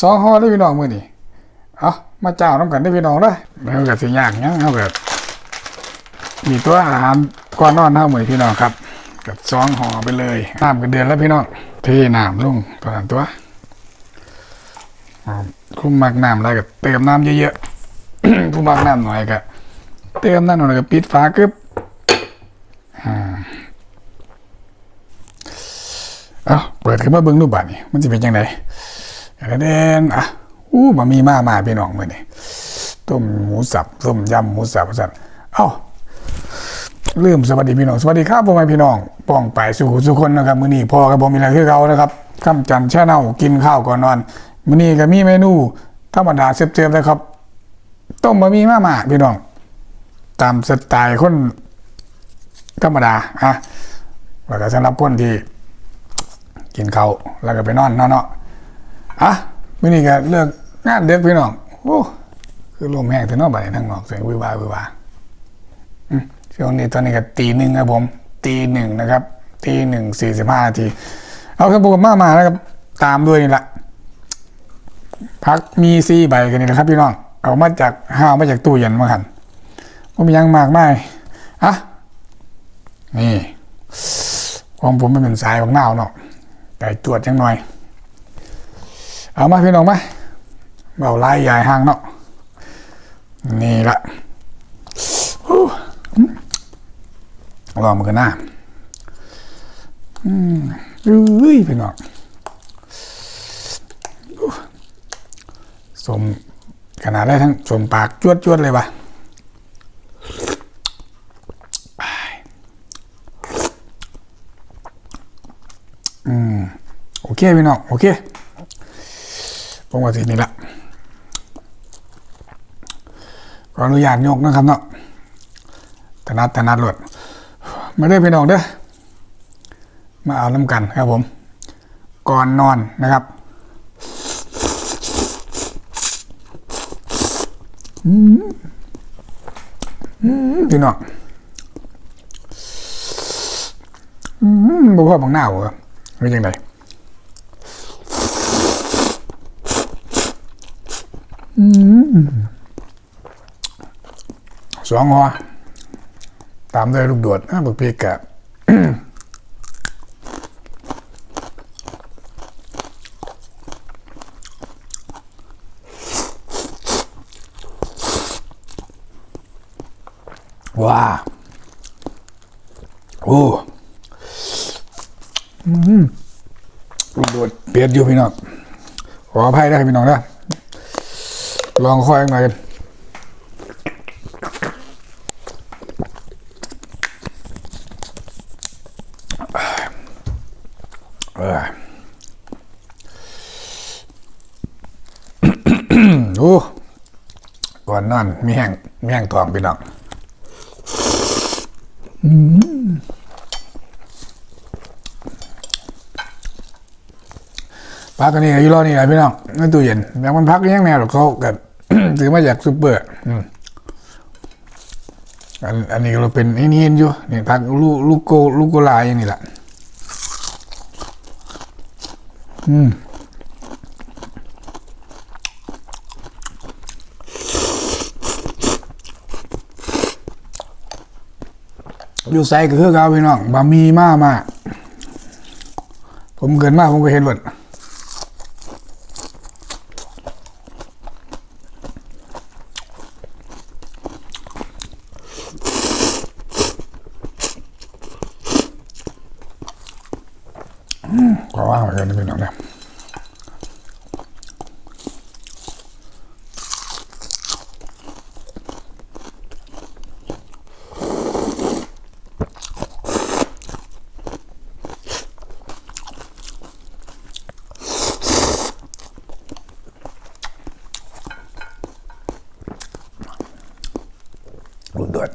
สองห่อได้พี่น้องมือนี้เอามาเจ้าน้ำกันได้พี่น้องเด้อแล้วก็สิยากหยังเฮาก็มีตัวอาหารก่อนนอนเฮามื้อนพี่น้องครับกับสองห่อไปเลยน้ำก็เดือนแล้วพี่น้องเทน้ำลงตอนนั้นตัวคุ้มมักน้ำแล้วก็เติมน้ำเยอะๆผู้มักน้ำหน่อยก็เติมน้ำหน่อยก็ปิดฝากึบอ่าเอาเปิดขึ้นมาเบิ่งรูปบัตรนี่มันจะเป็นยังไง เด่นอะอู้มามีมามาพี่น้องมื้อนี้ต้มหมูสับต้มยำหมูสับสัตว์เอ้าลืมสวัสดีพี่น้องสวัสดีครับพ่อแม่พี่น้องป้องไปสู่สุคนนะครับมื้อนี้พ่อกับผมมีอะไรคือเขานะครับคำจันทร์แช่เน่ากินข้าวก่อนนอนมื้อนี้ก็มีเมนูธรรมดาเซฟๆนะครับ ต้มบะหมี่มาม่าพี่น้อง ตามสไตล์คนธรรมดาอะแล้วก็สำหรับคนที่กินข้าวแล้วก็ไปนอนนอนเนาะ อะมื้อนี้ก็เลิกงานเด็กพี่น้องโอ้คือลมแห้งแต่นอกบ้านทั้งนอกเสียงวิวาวิวาช่วงนี้ตอนนี้ก็ตีหนึ่งครับผม ตีหนึ่งนะครับตีหนึ่งสี่สิบห้านาที เอาครับผมมามาแล้วครับ ตามด้วยนี่แหละพักมีซีใบกันนี่แหละครับพี่น้อง เอามาจากห้าวมาจากตู้เย็นมาขันว่ามียังมากมายอะนี่ของผมมันเป็นสายของหนาวเนาะแต่จวดจังหน่อย เอามาพี่น้องมาเบาไล่ใหญ่ห้างเนาะนี่ละลองมือกันหน้าอืมอ้ยพี่น้องสมขนาดได้ทั้งสมปากจวดจวดเลยปะอืม โอเคพี่น้อง โอเค ผมว่าสินี่ละขออนุญาตยกนะครับเนาะถนัดถนัดหลดมาเด้พี่น้องเด้อมาเอาน้ำกันครับผม ก่อนนอนนะครับอืมอืมพี่น้องอืมบ่พ่อบางหน้าเหรอหรือยังไงอืม สองหัวตามด้วยลูกโดดนะบักพีกกะว้าโอ้ลูกโดดเปียดอยู่พี่น้องขออภัยได้พี่น้องนะ ลองคอยหน่อยกันเออโอ้ก่อนนอนมีแห้งมีแห้งทองพี่น้องพักกันนี่อยู่รอนี่แหละพี่น้องในตู้เย็นแม้มันพักยังแนวหรอกเขากัน ซื้อมาจากซูเปอร์อันอันนี้เราเป็นไอ้นี่อยู่นี่พักลูลูกโกลูกโกลายอย่างนี้แหละอืมอยู่ใส่ก็คือเกาพี่น้องบะหมี่มากมากผมเกินมากผมก็เห็นหมด ขอว่างเหมือนกันนะพี่น้องนะลูกเดือด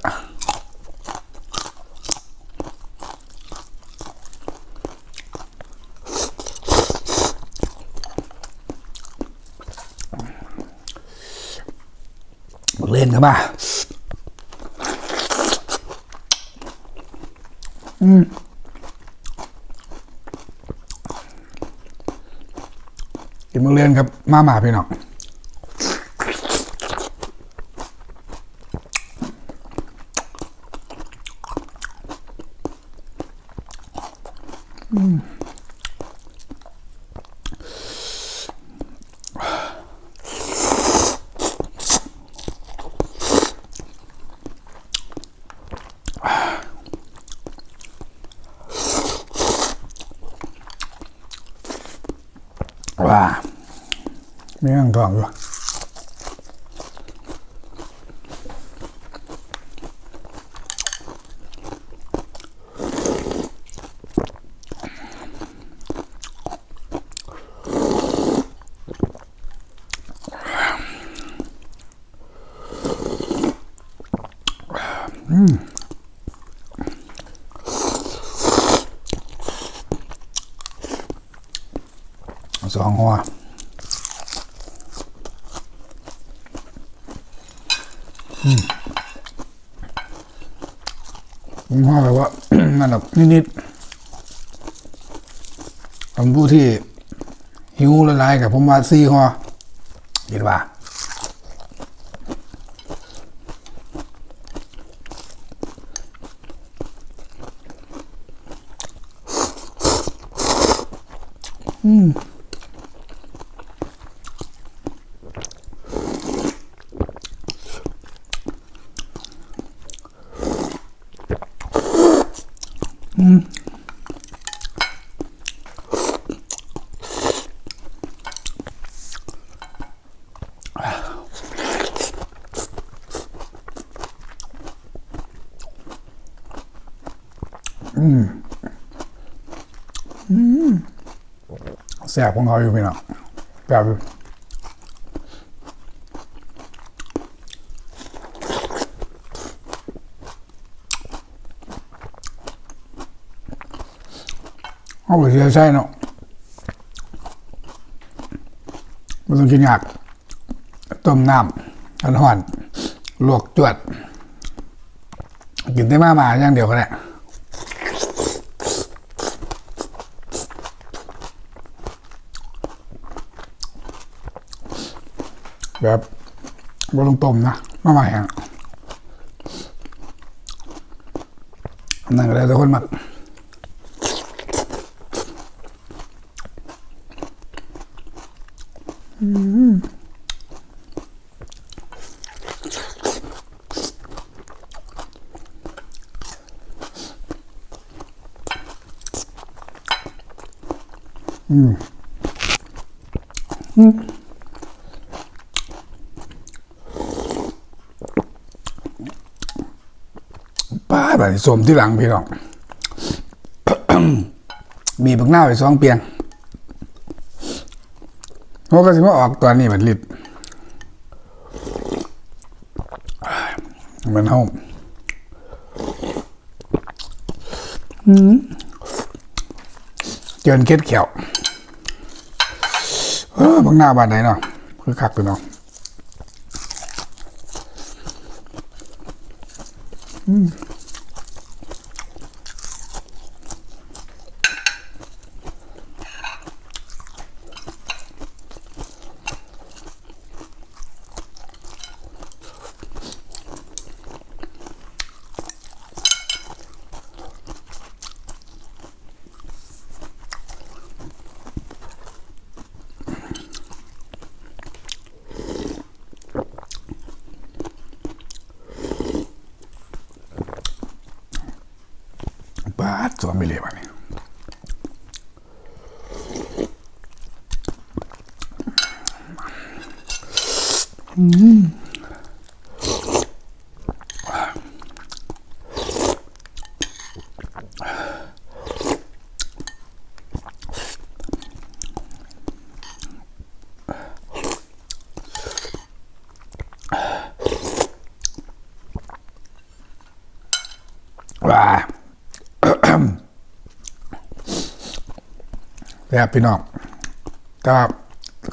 บักเล่นเข้ามาอืมกินมือเรียนครับ มาหมาพี่น้อง ว้ามีอ่างทองอยู่ สองหัวอืมผมว่าแบบว่านั่นแบบนิดๆผมผู้ที่หิวละลายกับผมว่าซี่หัวคิดว่า แสบของเขาอยู่พี่น้องแบบอยู่เอาไปเสียใช่เนาะมันต้องกินยากต้มน้ำอันหอนลวกจวด กินได้มามาอย่างเดียวก็ได้ แบบบลงต้มนะมาใหม่ฮะนั่นก็ได้ทุกคนมักป้าแบบนี้สมที่หลังพี่น้อง มีบักหน้าไปสองเปียงเพราะก็สิมาออกตอนนี้มันลิดมันห้องเจินเค็ดเขียวเออบักหน้าบ้านไหนเนาะคือคักพี่น้องบาดสวม ไปเลยวั นนี้ว้าแบพี่น้องแต่ว่า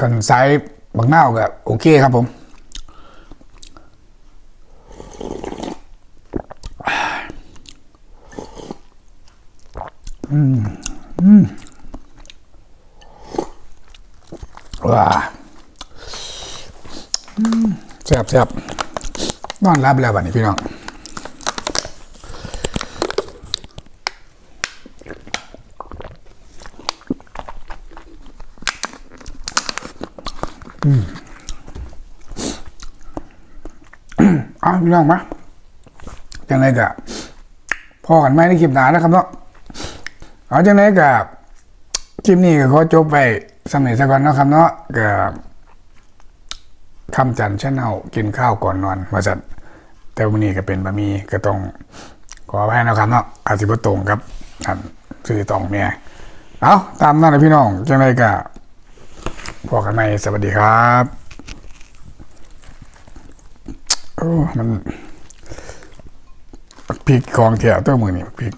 กันไซส์บางหน้าก็โอเคครับผมอืมอืมว้าแซ่บแซ่บนอนรับแล้วบัดนี้พี่น้อง อ้าพี่น้องมาจังไรกะพอกันไหมในคลิปหนานะครับเนาะเอาจังไรกะคลิปนี้ก็ขอจบไปสำเร็จซะก่อนเนาะครับเนาะกับคำจันทร์ชาแนลกินข้าวก่อนนอนมาจัดแต่วันนี้ก็เป็นบะหมี่ก็ต้องขออภัยนะครับเนาะอาจจะบ่ตรงครับอันซื้อตองเมียเอาตามนั้นนะพี่น้องจังไรกะ พอกันไหมสวัสดีครับโอ้มันพริกของเถี่ยวตัวมือนี่พริก